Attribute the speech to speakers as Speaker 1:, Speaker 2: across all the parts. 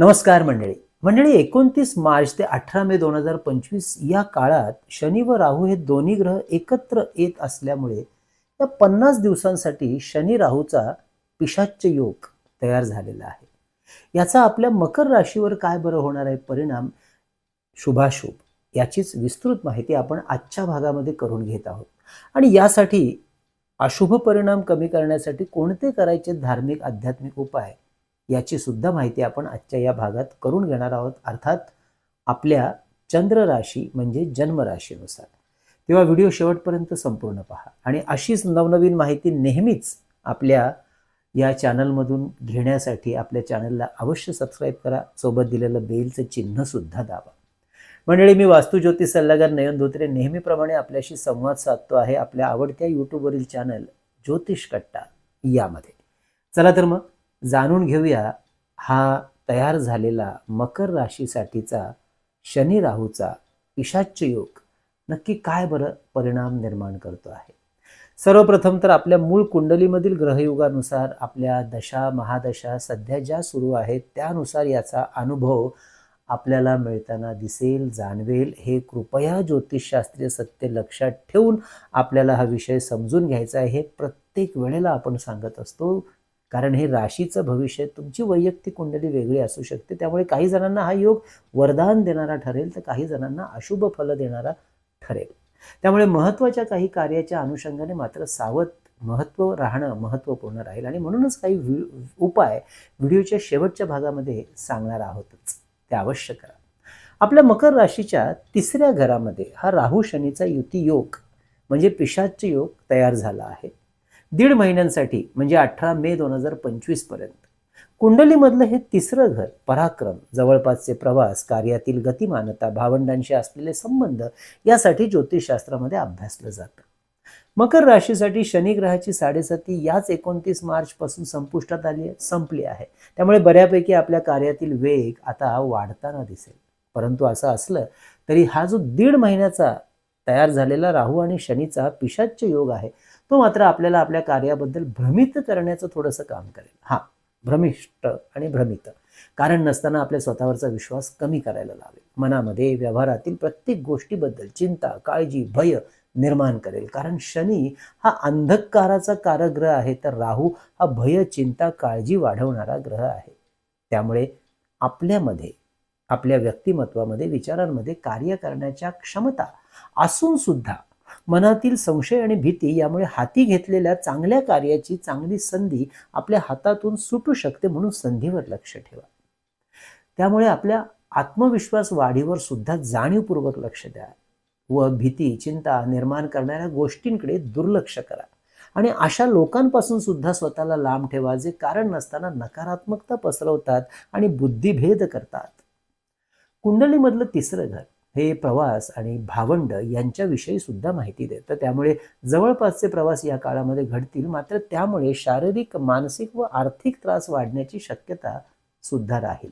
Speaker 1: नमस्कार मंडळी. मंडळी एकोणतीस मार्च ते अठरा मे दोन हजार पंचवीस या काळात शनी व राहू हे दोन्ही ग्रह एकत्र येत असल्यामुळे या पन्नास दिवसांसाठी शनी राहूचा पिशाच्य योग तयार झालेला आहे. याचा आपल्या मकर राशीवर काय बरं होणार आहे? परिणाम शुभाशुभ याचीच विस्तृत माहिती आपण आजच्या भागामध्ये करून घेत आहोत. आणि यासाठी अशुभ परिणाम कमी करण्यासाठी कोणते करायचे धार्मिक आध्यात्मिक उपाय याची सुद्धा माहिती आपण आजच्या या भागात करून घेणार आहोत. अर्थात आपल्या चंद्र राशी म्हणजे जन्मराशीनुसार. तेव्हा व्हिडिओ शेवटपर्यंत संपूर्ण पहा. आणि अशीच नवनवीन माहिती नेहमीच आपल्या या चॅनलमधून घेण्यासाठी आपल्या चॅनलला अवश्य सबस्क्राईब करा. सोबत दिलेलं बेलचं चिन्ह सुद्धा दाबा. मंडळी मी वास्तुज्योतिष सल्लागार नयन धोत्रे. नेहमीप्रमाणे आपल्याशी संवाद साधतो आहे आपल्या आवडत्या यूट्यूबवरील चॅनल ज्योतिष कट्टा यामध्ये. चला तर मग जाणून घेऊया हा तयार झालेला मकर राशीसाठीचा शनी राहूचा पिशाच्य योग नक्की काय बरं परिणाम निर्माण करतो आहे? सर्वप्रथम तर आपल्या मूळ कुंडलीमधील ग्रहयुगानुसार आपल्या दशा महादशा सध्या ज्या सुरू आहेत त्यानुसार याचा अनुभव आपल्याला मिळताना दिसेल जाणवेल. हे कृपया ज्योतिषशास्त्रीय सत्य लक्षात ठेवून आपल्याला हा विषय समजून घ्यायचा आहे. हे प्रत्येक वेळेला आपण सांगत असतो. कारण हे राशीचं भविष्य तुमची वैयक्तिक कुंडली वेगळी असू शकते. त्यामुळे काही जणांना हा योग वरदान देणारा ठरेल तर काही जणांना अशुभ फल देणारा ठरेल. त्यामुळे महत्त्वाच्या काही कार्याच्या अनुषंगाने मात्र सावध महत्त्व राहणं महत्त्वपूर्ण राहील. आणि म्हणूनच काही वि उपाय व्हिडिओच्या शेवटच्या भागामध्ये सांगणार आहोतच. ते अवश्य करा. आपल्या मकर राशीच्या तिसऱ्या घरामध्ये हा राहू शनीचा युती योग म्हणजे पिशाच योग तयार झाला आहे. दीड महिन्यांसाठी म्हणजे अठरा मे दोन हजार पंचवीसपर्यंत. कुंडलीमधलं हे तिसरं घर पराक्रम जवळपासचे प्रवास कार्यातील गतिमानता भावंडांशी असलेले संबंध यासाठी ज्योतिषशास्त्रामध्ये अभ्यासलं जातं. मकर राशीसाठी शनी ग्रहाची साडेसाती याच एकोणतीस मार्च पासून संपुष्टात आली संपली आहे. त्यामुळे बऱ्यापैकी आपल्या कार्यातील वेग आता वाढताना दिसेल. परंतु असं असलं तरी हा जो दीड महिन्याचा तयार झालेला राहू आणि शनीचा पिशाच्य योग आहे तो मात्र आपल्याला आपल्या कार्याबद्दल भ्रमित करण्याचं थोडंसं काम करेल. हा भ्रमिष्ट आणि भ्रमित. कारण नसताना आपल्या स्वतःवरचा विश्वास कमी करायला लावेल. मनामध्ये व्यवहारातील प्रत्येक गोष्टीबद्दल चिंता काळजी भय निर्माण करेल. कारण शनी हा अंधकाराचा कारग्रह आहे तर राहू हा भय चिंता काळजी वाढवणारा ग्रह आहे. त्यामुळे आपल्यामध्ये आपल्या व्यक्तिमत्वामध्ये विचारांमध्ये कार्य करण्याच्या क्षमता असून सुद्धा मनातील संशय आणि भीती यामुळे हाती घेतलेल्या चांगल्या कार्याची चांगली संधी आपल्या हातातून सुटू शकते म्हणून संधीवर लक्ष ठेवा. त्यामुळे आपल्या आत्मविश्वास वाढीवर सुद्धा जाणीवपूर्वक लक्ष द्या. व भीती चिंता निर्माण करणाऱ्या गोष्टींकडे दुर्लक्ष करा. आणि अशा लोकांपासून सुद्धा स्वतःला लांब ठेवा जे कारण नसताना नकारात्मकता पसरवतात आणि बुद्धिभेद करतात. कुंडलीमधलं तिसरं घर. हे प्रवास आणि भावंड यांच्याविषयी सुद्धा माहिती देतं. त्यामुळे जवळपासचे प्रवास या काळामध्ये घडतील. मात्र त्यामुळे शारीरिक मानसिक व आर्थिक त्रास वाढण्याची शक्यता सुद्धा राहील.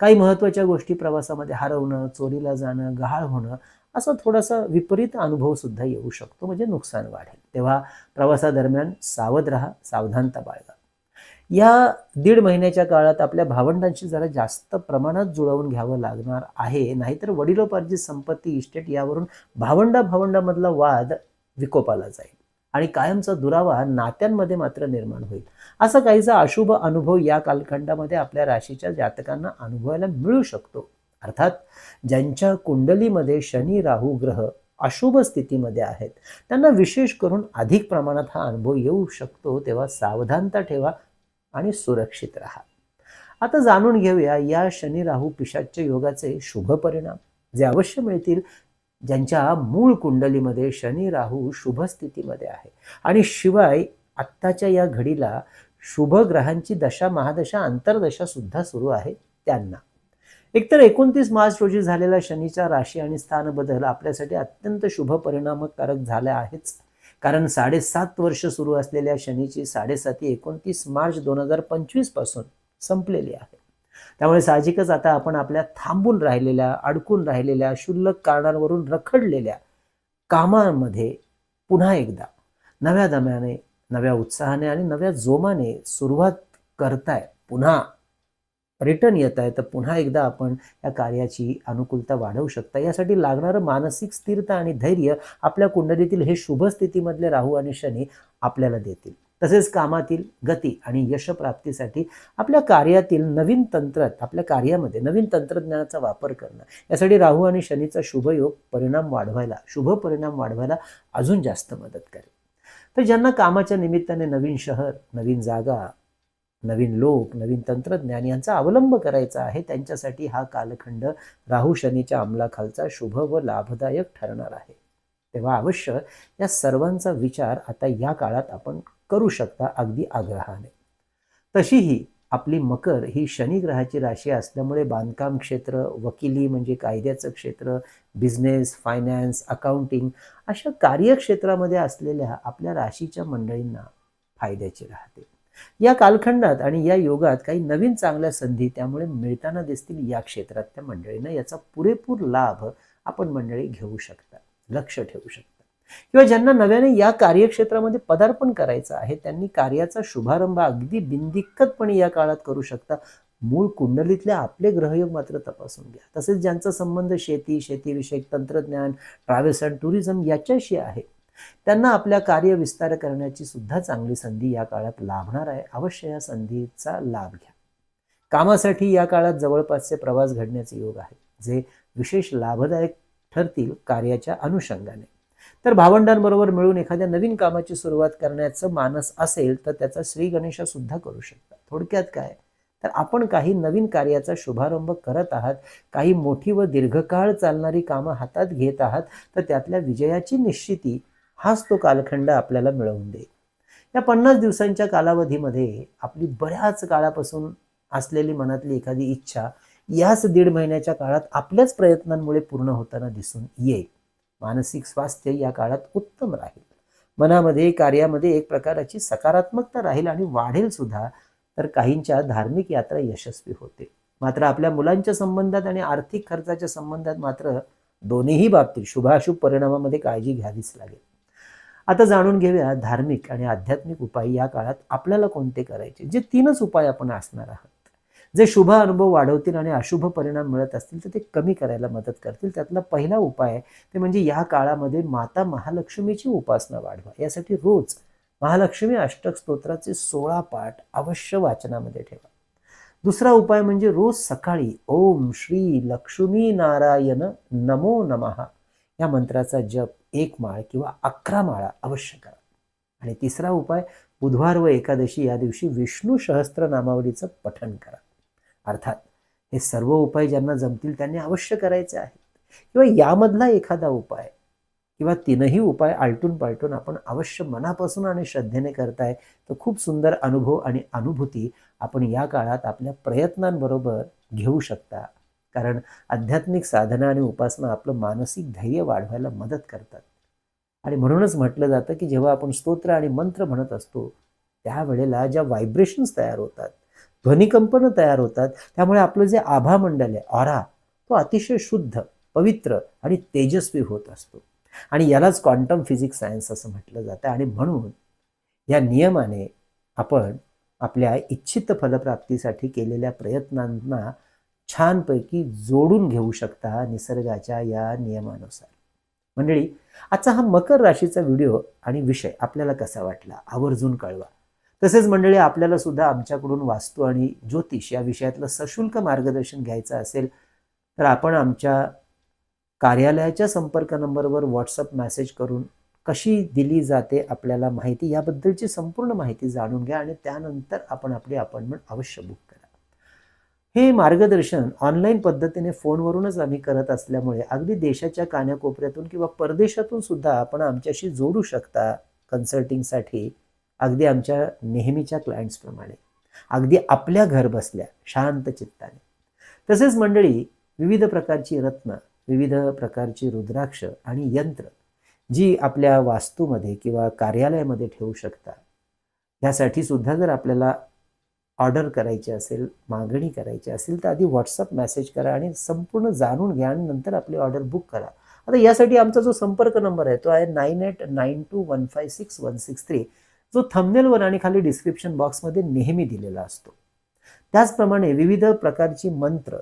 Speaker 1: काही महत्त्वाच्या गोष्टी प्रवासामध्ये हरवणं चोरीला जाणं गहाळ होणं असा थोडासा विपरीत अनुभव सुद्धा येऊ शकतो. म्हणजे नुकसान वाढेल. तेव्हा प्रवासादरम्यान सावध राहा सावधानता बाळगा. या दीड महिन्याच्या काळात आपल्या भावंडांशी जरा जास्त प्रमाणात जुळवून घ्यावं लागणार आहे. नाहीतर वडिलोपार्जित संपत्ती इस्टेट यावरून भावंडा भावंडामधला वाद विकोपाला जाईल आणि कायमचा दुरावा नात्यांमध्ये मात्र निर्माण होईल. असा काहीसा अशुभ अनुभव या कालखंडामध्ये आपल्या राशीच्या जातकांना अनुभवायला मिळू शकतो. अर्थात ज्यांच्या कुंडलीमध्ये शनी राहू ग्रह अशुभ स्थितीमध्ये आहेत त्यांना विशेष करून अधिक प्रमाणात हा अनुभव येऊ शकतो. तेव्हा सावधानता ठेवा आणि सुरक्षित राहा. आता जाणून घेऊया या शनी राहू पिशाच्य योगाचे शुभ परिणाम जे अवश्य मिळतील ज्यांच्या मूळ कुंडलीमध्ये शनी राहू शुभ स्थितीमध्ये आहे. आणि शिवाय आत्ताच्या या घडीला शुभ ग्रहांची दशा महादशा अंतर्दशा सुद्धा सुरू आहे त्यांना. एकतर एकोणतीस मार्च रोजी झालेला शनीचा राशी आणि स्थान बदल आपल्यासाठी अत्यंत शुभ परिणामकारक झाला आहेच. कारण साडेसात वर्ष सुरू असलेल्या शनीची साडेसाती एकोणतीस मार्च दोन हजार पंचवीसपासून संपलेली आहे. त्यामुळे साहजिकच आता आपण आपल्या थांबून राहिलेल्या अडकून राहिलेल्या क्षुल्लक कारणांवरून रखडलेल्या कामांमध्ये पुन्हा एकदा नव्या दम्याने नव्या उत्साहाने आणि नव्या जोमाने सुरुवात करताय. पुन्हा रिटर्न येत आहे तर पुन्हा एकदा आपण या कार्याची अनुकूलता वाढवू शकता. यासाठी लागणारं मानसिक स्थिरता आणि धैर्य आपल्या कुंडलीतील हे शुभ स्थितीमधले राहू आणि शनी आपल्याला देतील. तसेच कामातील गती आणि यशप्राप्तीसाठी आपल्या कार्यातील नवीन तंत्र आपल्या कार्यामध्ये नवीन तंत्रज्ञानाचा वापर करणं यासाठी राहू आणि शनीचा शुभयोग परिणाम वाढवायला शुभ परिणाम वाढवायला अजून जास्त मदत करेल. तर ज्यांना कामाच्या निमित्ताने नवीन शहर नवीन जागा नवीन लोक नवीन तंत्रज्ञान यांचा अवलंब करायचा आहे. त्यांच्यासाठी हा कालखंड राहू शनीच्या अंमलाखालचा शुभ व लाभदायक ठरणार आहे. तेव्हा अवश्य या सर्वांचा विचार आता या काळात आपण करू शकता अगदी आग्रहाने. तशीही आपली मकर ही शनी ग्रहाची राशी असल्यामुळे बांधकाम क्षेत्र वकिली म्हणजे कायद्याचं क्षेत्र बिझनेस फायनान्स अकाउंटिंग अशा कार्यक्षेत्रामध्ये असलेल्या आपल्या राशीच्या मंडळींना फायद्याची राहते. या कालखंडात आणि या योगात काही नवीन चांगल्या संधी त्यामुळे मिळताना दिसतील या क्षेत्रात त्या मंडळींना. याचा पुरेपूर लाभ आपण मंडळी घेऊ शकता लक्ष ठेवू शकता. किंवा ज्यांना नव्याने या कार्यक्षेत्रामध्ये पदार्पण करायचं आहे त्यांनी कार्याचा शुभारंभ अगदी बिनदिक्कतपणे या काळात करू शकता. मूळ कुंडलीतले आपले ग्रहयोग मात्र तपासून घ्या. तसेच ज्यांचा संबंध शेती शेतीविषयक तंत्रज्ञान ट्रॅव्हल्स अँड टुरिझम याच्याशी आहे त्यांना आपल्या कार्य विस्तार करण्याची सुद्धा चांगली संधी या काळात लाभणार आहे. अवश्य या संधीचा लाभ घ्या. कामासाठी या काळात जवळपासचे प्रवास घडण्याचे योग आहे जे विशेष लाभदायक ठरतील कार्याच्या अनुषंगाने. तर भावंडांबरोबर मिळून एखाद्या नवीन कामाची सुरुवात करण्याचं मानस असेल तर त्याचा श्री गणेशा सुद्धा करू शकता थोडक्यात काय? तर आपण काही नवीन कार्याचा शुभारंभ करत आहात काही मोठी व दीर्घकाळ चालणारी कामं हातात घेत आहात तर त्यातल्या विजयाची निश्चिती हाच तो कालखंड आपल्याला मिळवून देईल. या पन्नास दिवसांच्या कालावधीमध्ये आपली बऱ्याच काळापासून असलेली मनातली एखादी इच्छा याच दीड महिन्याच्या काळात आपल्याच प्रयत्नांमुळे पूर्ण होताना दिसून येईल. मानसिक स्वास्थ्य या काळात उत्तम राहील. मनामध्ये कार्यामध्ये एक प्रकाराची सकारात्मकता राहील आणि वाढेल सुद्धा तर काहींच्या धार्मिक यात्रा यशस्वी होते. मात्र आपल्या मुलांच्या संबंधात आणि आर्थिक खर्चाच्या संबंधात मात्र दोन्हीही बाबतीत शुभाशुभ परिणामामध्ये काळजी घ्यावीच लागेल. आता जाणून घेऊया धार्मिक आणि आध्यात्मिक उपाय या काळात आपल्याला कोणते करायचे? जे तीनच उपाय आपण असणार आहात. जे शुभ अनुभव वाढवतील आणि अशुभ परिणाम मिळत असतील तर ते कमी करायला मदत करतील. त्यातला पहिला उपाय ते म्हणजे या काळामध्ये माता महालक्ष्मीची उपासना वाढवा. यासाठी रोज महालक्ष्मी अष्टक स्तोत्राचे सोळा पाठ अवश्य वाचनामध्ये ठेवा. दुसरा उपाय म्हणजे रोज सकाळी ओम श्री लक्ष्मी नारायण नमो नमः या मंत्राचा जप एक माळ किंवा अकरा माळा अवश्य करा. आणि तिसरा उपाय बुधवार व एकादशी या दिवशी विष्णू सहस्त्र नामावलीचं पठण करा. अर्थात हे सर्व उपाय ज्यांना जमतील त्यांनी अवश्य करायचे आहेत. किंवा यामधला एखादा उपाय किंवा तीनही उपाय आलटून पालटून आपण अवश्य मनापासून आणि श्रद्धेने करताय तर खूप सुंदर अनुभव आणि अनुभूती आपण या काळात आपल्या प्रयत्नांबरोबर घेऊ शकता. कारण आध्यात्मिक साधना आणि उपासना आपलं मानसिक धैर्य वाढवायला मदत करतात. आणि म्हणूनच म्हटलं जातं की जेव्हा आपण स्तोत्र आणि मंत्र म्हणत असतो त्यावेळेला ज्या व्हायब्रेशन्स तयार होतात ध्वनिकंपनं तयार होतात त्यामुळे आपलं जे आभा मंडल आहे ऑरा तो अतिशय शुद्ध पवित्र आणि तेजस्वी होत असतो. आणि यालाच क्वांटम फिजिक्स सायन्स असं म्हटलं जातं. आणि म्हणून या नियमाने आपण आपल्या इच्छित फलप्राप्तीसाठी केलेल्या प्रयत्नांना छानपैकी जोडून घेऊ शकता निसर्गाच्या या नियमानुसार. मंडळी आजचा हा मकर राशीचा व्हिडिओ आणि विषय आपल्याला कसा वाटला आवर्जून कळवा. तसेच मंडळी आपल्याला सुद्धा आमच्याकडून वास्तू आणि ज्योतिष या विषयातलं सशुल्क मार्गदर्शन घ्यायचं असेल तर आपण आमच्या कार्यालयाच्या संपर्क नंबरवर व्हॉट्सअप मेसेज करून कशी दिली जाते आपल्याला माहिती याबद्दलची संपूर्ण माहिती जाणून घ्या आणि त्यानंतर आपण आपली अपॉइंटमेंट अवश्य बुक हे मार्गदर्शन ऑनलाईन पद्धतीने फोनवरूनच आम्ही करत असल्यामुळे अगदी देशाच्या कान्याकोपऱ्यातून किंवा परदेशातून सुद्धा आपण आमच्याशी जोडू शकता कन्सल्टिंगसाठी अगदी आमच्या नेहमीच्या क्लायंट्सप्रमाणे अगदी आपल्या घर बसल्या शांत चित्ताने. तसेच मंडळी विविध प्रकारची रत्न विविध प्रकारची रुद्राक्ष आणि यंत्र जी आपल्या वास्तूमध्ये किंवा कार्यालयामध्ये ठेवू शकता. ह्यासाठी सुद्धा जर आपल्याला ऑर्डर करायची असेल मागणी करायची असेल तर आधी व्हॉट्सअप मेसेज करा आणि संपूर्ण जाणून घ्या आणि नंतर आपली ऑर्डर बुक करा. आता यासाठी आमचा जो संपर्क नंबर आहे तो आहे nine eight nine two one five six one six three जो थंबनेलवर आणि खाली डिस्क्रिप्शन बॉक्समध्ये नेहमी दिलेला असतो. त्याचप्रमाणे विविध प्रकारची मंत्र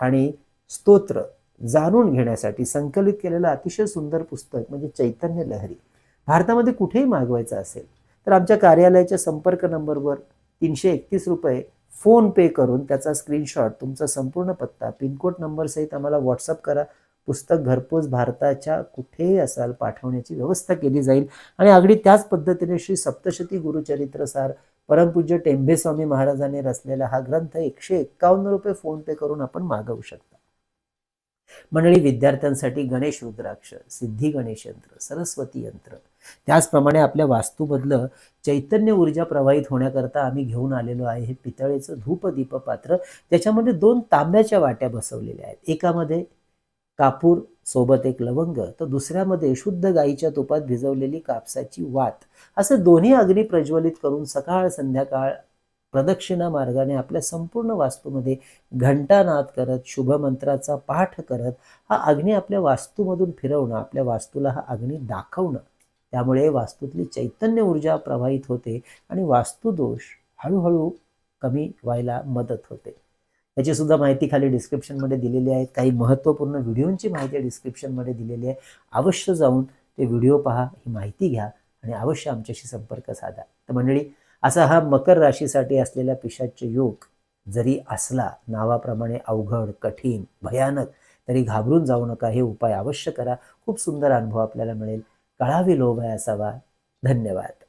Speaker 1: आणि स्तोत्र जाणून घेण्यासाठी संकलित केलेलं अतिशय सुंदर पुस्तक म्हणजे चैतन्य लहरी. भारतामध्ये कुठेही मागवायचं असेल तर आमच्या कार्यालयाच्या संपर्क नंबरवर तीनशे एकतीस रुपये फोन पे करून त्याचा स्क्रीनशॉट तुमचा संपूर्ण पत्ता पिनकोड नंबरसहित आम्हाला व्हॉट्सअप करा. पुस्तक घरपोच भारताच्या कुठेही असाल पाठवण्याची व्यवस्था केली जाईल. आणि अगदी त्याच पद्धतीने श्री सप्तशती गुरुचरित्रसार परमपूज्य टेंभेस्वामी महाराजांनी रचलेला हा ग्रंथ एकशे एक्कावन्न रुपये फोन पे करून आपण मागवू शकता. मंडळी विद्यार्थ्यांसाठी गणेश रुद्राक्ष सिद्धी गणेश यंत्र सरस्वती यंत्र त्याचप्रमाणे आपल्या वास्तूमधलं चैतन्य ऊर्जा प्रवाहित होण्याकरता आम्ही घेऊन आलेलो आहे हे पितळेचं धूप दीप पात्र. त्याच्यामध्ये दोन तांब्याच्या वाट्या बसवलेल्या आहेत. एकामध्ये कापूर सोबत एक लवंग तर दुसऱ्यामध्ये शुद्ध गाईच्या तुपात भिजवलेली कापसाची वात. असे दोन्ही अग्नी प्रज्वलित करून सकाळ संध्याकाळ प्रदक्षिणा मार्गाने आपल्या संपूर्ण वास्तूमध्ये घंटानाद करत शुभमंत्राचा पाठ करत हा अग्नी आपल्या वास्तूमधून फिरवणं आपल्या वास्तूला हा अग्नी दाखवणं. त्यामुळे वास्तूतली चैतन्य ऊर्जा प्रवाहित होते आणि वास्तुदोष हळूहळू कमी व्हायला मदत होते. याची सुद्धा माहिती खाली डिस्क्रिप्शनमध्ये दिलेली आहे. काही महत्त्वपूर्ण व्हिडिओंची माहिती डिस्क्रिप्शनमध्ये दिलेली आहे. अवश्य जाऊन ते व्हिडिओ पहा ही माहिती घ्या आणि अवश्य आमच्याशी संपर्क साधा. तर मंडळी असा हा मकर राशीसाठी असलेला पिशाच्य योग जरी असला नावाप्रमाणे अवघड कठीण भयानक तरी घाबरून जाऊ नका. हे उपाय अवश्य करा. खूप सुंदर अनुभव आपल्याला मिळेल. कळावी लोभ आहे असावा. धन्यवाद.